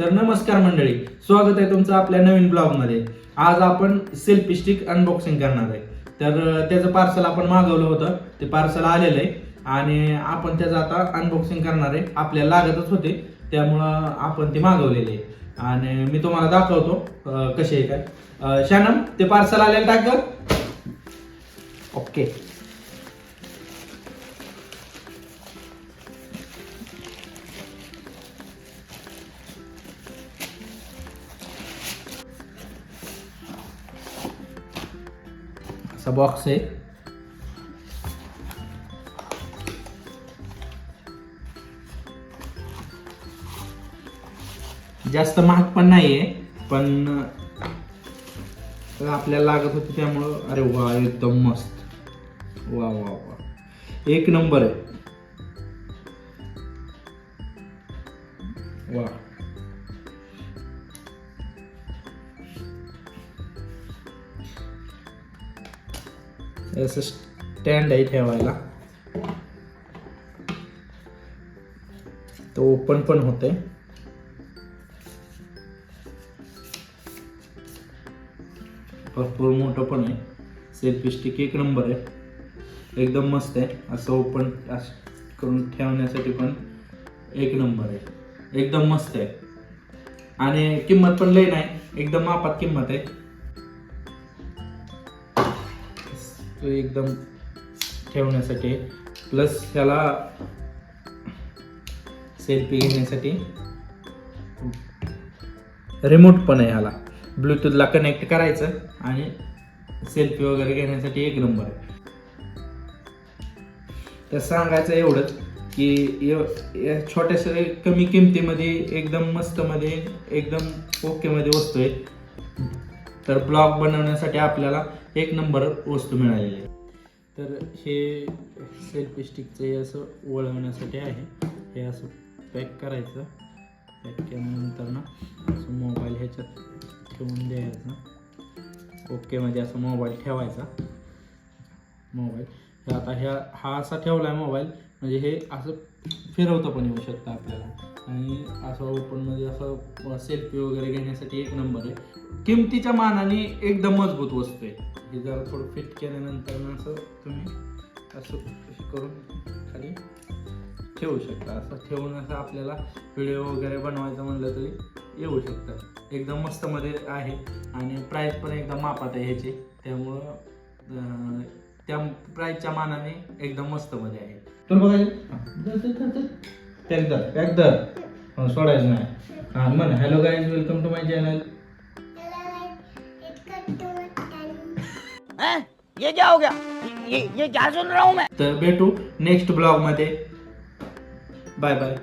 तर नमस्कार मंडळी स्वागत आहे तुमचं आपल्या नवीन ब्लॉगमध्ये. आज आपण सेल्फी स्टिक अनबॉक्सिंग करणार आहे. तर त्याचं पार्सल आपण मागवलं होतं ते पार्सल आलेलं आहे. आणि आपण त्याचं आता अनबॉक्सिंग करणार आहे. आपल्याला लागतच होते त्यामुळं आपण ते मागवलेले आहे. आणि मी तुम्हाला दाखवतो कसे आहे काय. शॅनम ते पार्सल आलेलं टाक ओके असा बॉक्स आहे. जास्त महाग पण नाहीये पण आपल्याला लागत होती त्यामुळं अरे वा एकदम मस्त. वा वा वा. एक नंबर आहे. वा. असं स्टँड आहे ठेवायला. तो ओपन पण होते भरपूर मोठं पण आहे. सेल्फी स्टिक एक नंबर आहे. एकदम मस्त आहे. असं ओपन करून ठेवण्यासाठी पण एक नंबर आहे. एकदम मस्त आहे. आणि किंमत पण लई नाही. एकदम मापात किंमत आहे. एकदम ठेवण्यासाठी. प्लस ह्याला सेल्फी घेण्यासाठी. रिमोट पण आहे ह्याला. ब्लूटूथला कनेक्ट करायचं आणि सेल्फी वगैरे घेण्यासाठी एक नंबर आहे. तर सांगायचं एवढंच की या छोट्याशा कमी किमतीमध्ये एकदम मस्तमध्ये एकदम ओकेमध्ये वस्तू आहे. तर ब्लॉग बनवण्यासाठी आपल्याला एक नंबर वस्तू मिळालेली आहे. तर हे सेल्फी स्टिकचं हे असं वळवण्यासाठी आहे. हे असं पॅक करायचं. पॅक केल्यानंतर ना असं मोबाईल ह्याच्यात ठेवून द्यायचा. ओकेमध्ये म्हणजे असं मोबाईल ठेवायचा. मोबाईल आता ह्या हा असा ठेवला आहे मोबाईल म्हणजे हे असं फिरवता पण येऊ शकतं आपल्याला. असं ओपनमध्ये असं सेल्फी वगैरे घेण्यासाठी एक नंबर आहे. किमतीच्या मानाने एकदम मजबूत वस्तू आहे. हे जरा थोडं फिट केल्यानंतर असं तुम्ही असं करून खाली ठेवू शकता. असं ठेवून असं आपल्याला व्हिडिओ वगैरे बनवायचं म्हणलं तरी येऊ शकतं. एकदम मस्त मध्ये आहे आणि प्राईस पण एकदम मापात आहे ह्याची. त्यामुळं त्या प्राईसच्या मानाने एकदम मस्त मध्ये आहे. तर बघायचं एकदा. एकदा. सोडायचं नाही. हां म्हण hello guys welcome to my channel हैं? ये क्या हो गया? ये ये क्या सुन रहा हूँ मैं? तर भेटू नेक्स्ट ब्लॉगमध्ये बाय बाय